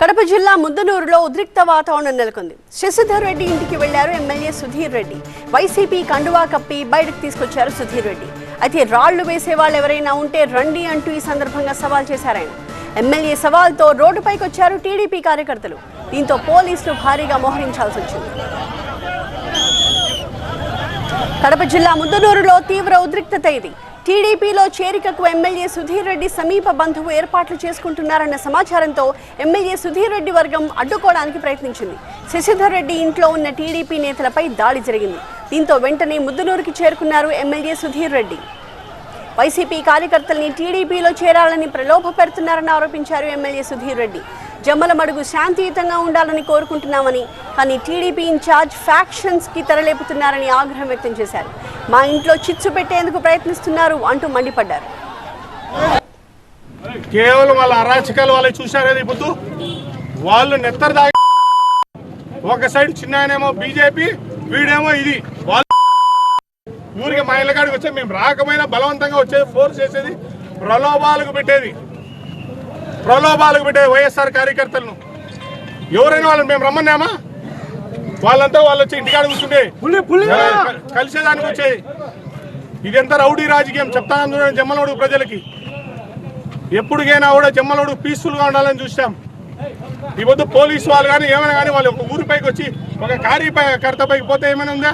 కడప జిల్లా ముద్దనూరులో ఉద్రిక్త వాతావరణం నెలకొంది. శశిధర్ రెడ్డి ఇంటికి వెళ్ళారు ఎమ్మెల్యే సుధీర్ రెడ్డి. వైసీపీ కండువా కప్పి బయటకు తీసుకొచ్చారు సుధీర్ రెడ్డి. అయితే రాళ్ళు వేసే వాళ్ళు ఎవరైనా ఉంటే రండి అంటూ ఈ సందర్భంగా సవాల్ చేశారాయన. ఎమ్మెల్యే సవాల్తో రోడ్డుపైకి వచ్చారు టీడీపీ కార్యకర్తలు. దీంతో పోలీసులు భారీగా మోహరించాల్సి వచ్చింది. కడప జిల్లా ముద్దనూరులో తీవ్ర ఉద్రిక్తత ఇది. టీడీపీలో చేరికకు ఎమ్మెల్యే సుధీర్ రెడ్డి సమీప బంధువు ఏర్పాట్లు చేసుకుంటున్నారన్న సమాచారంతో ఎమ్మెల్యే సుధీర్ రెడ్డి వర్గం అడ్డుకోవడానికి ప్రయత్నించింది. శశిధర్ రెడ్డి ఇంట్లో ఉన్న టీడీపీ నేతలపై దాడి జరిగింది. దీంతో వెంటనే ముద్దునూరుకి చేరుకున్నారు ఎమ్మెల్యే సుధీర్ రెడ్డి. వైసీపీ కార్యకర్తల్ని టీడీపీలో చేరాలని ప్రలోభ పెడుతున్నారని ఆరోపించారు ఎమ్మెల్యే సుధీర్ రెడ్డి. జమ్మలమడుగు శాంతియుతంగా ఉండాలని కోరుకుంటున్నామని కానీ టీడీపీ ఇన్ఛార్జ్ ఫ్యాక్షన్స్కి తెరలేపుతున్నారని ఆగ్రహం వ్యక్తం చేశారు. మా ఇంట్లో చిచ్చు పెట్టేందుకు ప్రయత్నిస్తున్నారు అంటూ మండిపడ్డారు. కేవలం వాళ్ళ అరాచకాలు వాళ్ళు చూశారు కదా ఇప్పుడు. వాళ్ళు నెత్తరు దాగి ఒక సైడ్ చిన్నాయనేమో బీజేపీ వీడేమో ఇది. వాళ్ళు ఊరికి మా ఇళ్ళ కాడికి వచ్చే మేము రాకపోయినా బలవంతంగా వచ్చేది ఫోర్స్ చేసేది ప్రలోభాలకు పెట్టేది. ప్రలోభాలకు పెట్టేది వైఎస్ఆర్ కార్యకర్తలను ఎవరైనా వాళ్ళని మేము రమ్మన్నామా? వాళ్ళంతా వాళ్ళు వచ్చి ఇంటికాడ కూర్చుంటే కలిసేదానికి వచ్చేది ఇదంతా రౌడీ రాజకీయం చెప్తాను చూడండి జమ్మలమడుగు ప్రజలకి. ఎప్పుడుకైనా కూడా జమ్మలోడు పీస్ఫుల్గా ఉండాలని చూసాం ఈ పొద్దు పోలీసు వాళ్ళు కానీ ఏమైనా కానీ వాళ్ళు ఒక ఊరిపైకి వచ్చి ఒక కార్యకర్త పైకి పోతే ఏమైనా ఉందా?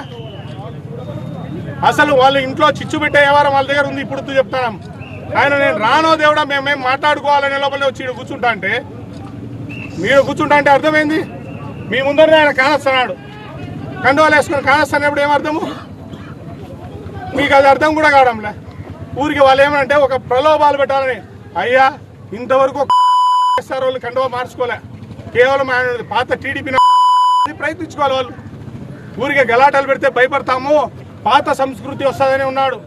అసలు వాళ్ళ ఇంట్లో చిచ్చు పెట్టే వ్యవహారం వాళ్ళ దగ్గర ఉంది ఇప్పుడు చెప్తాం. ఆయన నేను రానో దేవుడా మేమేం మాట్లాడుకోవాలనే లోపల వచ్చి కూర్చుంటా అంటే మీరు కూర్చుంటా అంటే అర్థమైంది? మీ ముందరనే ఆయన కానస్తున్నాడు. కండువాలు వేసుకుని కానస్తున్నప్పుడు ఏం అర్థము? మీకు అది అర్థం కూడా కావడంలే. ఊరికి వాళ్ళు ఏమంటే ఒక ప్రలోభాలు పెట్టాలని అయ్యా ఇంతవరకు ఎస్ఆర్ వాళ్ళు కండువా మార్చుకోలే. కేవలం ఆయన పాత టీడీపీ ప్రయత్నించుకోవాలి వాళ్ళు. ఊరికే గలాటాలు పెడితే భయపడతాము పాత సంస్కృతి వస్తుందని ఉన్నాడు.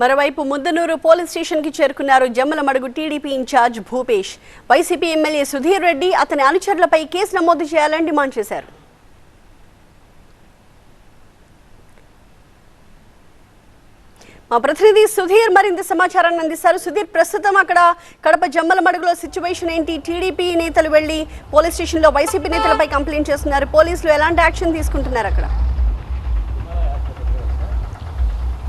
మరోవైపు ముద్దనూరు పోలీస్ స్టేషన్కి చేరుకున్నారు Jammalamadugu TDP incharge Bhupesh. YCP MLA Sudheer Reddy అతని అనుచరులపై కేసు నమోదు చేయాలని డిమాండ్ చేశారు. మా ప్రతినిధి సుధీర్ మరింత సమాచారాన్ని అందిస్తారు. సుధీర్ ప్రస్తుతం అక్కడ కడప జమ్మల మడుగులో సిచ్యువేషన్ ఏంటి? టీడీపీ నేతలు వెళ్ళి పోలీస్ స్టేషన్లో వైసీపీ నేతలపై కంప్లైంట్ చేస్తున్నారు. పోలీసులు ఎలాంటి యాక్షన్ తీసుకుంటున్నారు అక్కడ?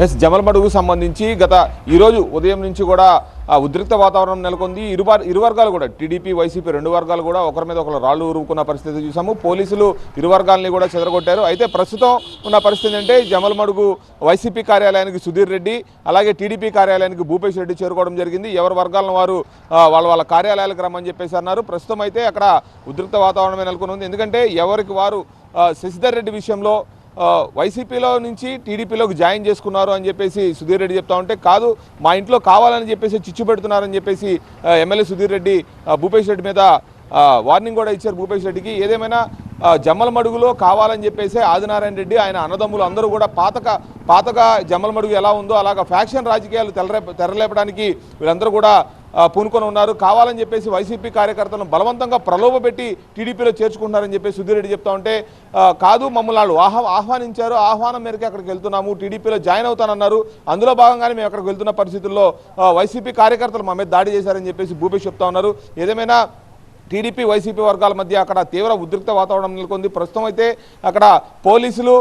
ఎస్ జమలమడుగు సంబంధించి గత ఈరోజు ఉదయం నుంచి కూడా ఆ ఉద్రిక్త వాతావరణం నెలకొంది. ఇరు ఇరు వర్గాలు కూడా టీడీపీ వైసీపీ రెండు వర్గాలు కూడా ఒకరి మీద ఒకరు రాళ్ళు ఊరుకున్న పరిస్థితి చూసాము. పోలీసులు ఇరు వర్గాలని కూడా చెదరగొట్టారు. అయితే ప్రస్తుతం ఉన్న పరిస్థితి అంటే జమలమడుగు వైసీపీ కార్యాలయానికి సుధీర్ రెడ్డి అలాగే టీడీపీ కార్యాలయానికి భూపేష్ రెడ్డి చేరుకోవడం జరిగింది. ఎవరి వర్గాలను వారు వాళ్ళ వాళ్ళ కార్యాలయాలకు రమ్మని చెప్పేసి అన్నారు. ప్రస్తుతం అయితే అక్కడ ఉద్రిక్త వాతావరణమే నెలకొని ఉంది ఎందుకంటే ఎవరికి వారు శశిధర్ రెడ్డి విషయంలో వైసీపీలో నుంచి టీడీపీలోకి జాయిన్ చేసుకున్నారు అని చెప్పేసి సుధీర్ రెడ్డి చెప్తా ఉంటే కాదు మా ఇంట్లో కావాలని చెప్పేసి చిచ్చు పెడుతున్నారని చెప్పేసి ఎమ్మెల్యే సుధీర్ రెడ్డి భూపేష్ రెడ్డి మీద వార్నింగ్ కూడా ఇచ్చారు భూపేష్ రెడ్డికి. ఏదేమైనా జమ్మలమడుగులో కావాలని చెప్పేసి ఆదినారాయణ రెడ్డి ఆయన అన్నదమ్ములు అందరూ కూడా పాతక పాతగా జమ్మలమడుగు ఎలా ఉందో అలాగా ఫ్యాక్షన్ రాజకీయాలు తెరలే తెరలేపడానికి వీళ్ళందరూ కూడా పూనుకొని ఉన్నారు. కావాలని చెప్పేసి వైసీపీ కార్యకర్తలను బలవంతంగా ప్రలోభ పెట్టి టీడీపీలో చేర్చుకుంటున్నారని చెప్పేసి సుధీర్ రెడ్డి చెప్తా ఉంటే కాదు మమ్మల్ని వాళ్ళు ఆహ్వా ఆహ్వానించారు. ఆహ్వానం మేరకు అక్కడికి వెళ్తున్నాము. టీడీపీలో జాయిన్ అవుతానన్నారు. అందులో భాగంగానే మేము అక్కడికి వెళ్తున్న పరిస్థితుల్లో వైసీపీ కార్యకర్తలు మా మీద దాడి చేశారని చెప్పేసి భూపేష్ చెప్తా ఉన్నారు. ఏదేమైనా టీడీపీ వైసీపీ వర్గాల మధ్య అక్కడ తీవ్ర ఉద్రిక్త వాతావరణం నెలకొంది. ప్రస్తుతం అయితే అక్కడ పోలీసులు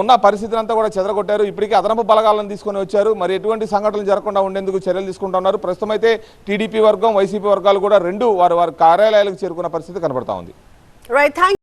ఉన్న పరిస్థితిని అంతా కూడా చెదరగొట్టారు. ఇప్పటికే అదనపు బలగాలను తీసుకొని వచ్చారు. మరి ఎటువంటి సంఘటనలు జరగకుండా ఉండేందుకు చర్యలు తీసుకుంటున్నారు ప్రస్తుతం అయితే టీడీపీ వర్గం వైసీపీ వర్గాలు కూడా రెండు వారి వారి కార్యాలయాలకు చేరుకున్న పరిస్థితి కనబడతా ఉంది. Right thank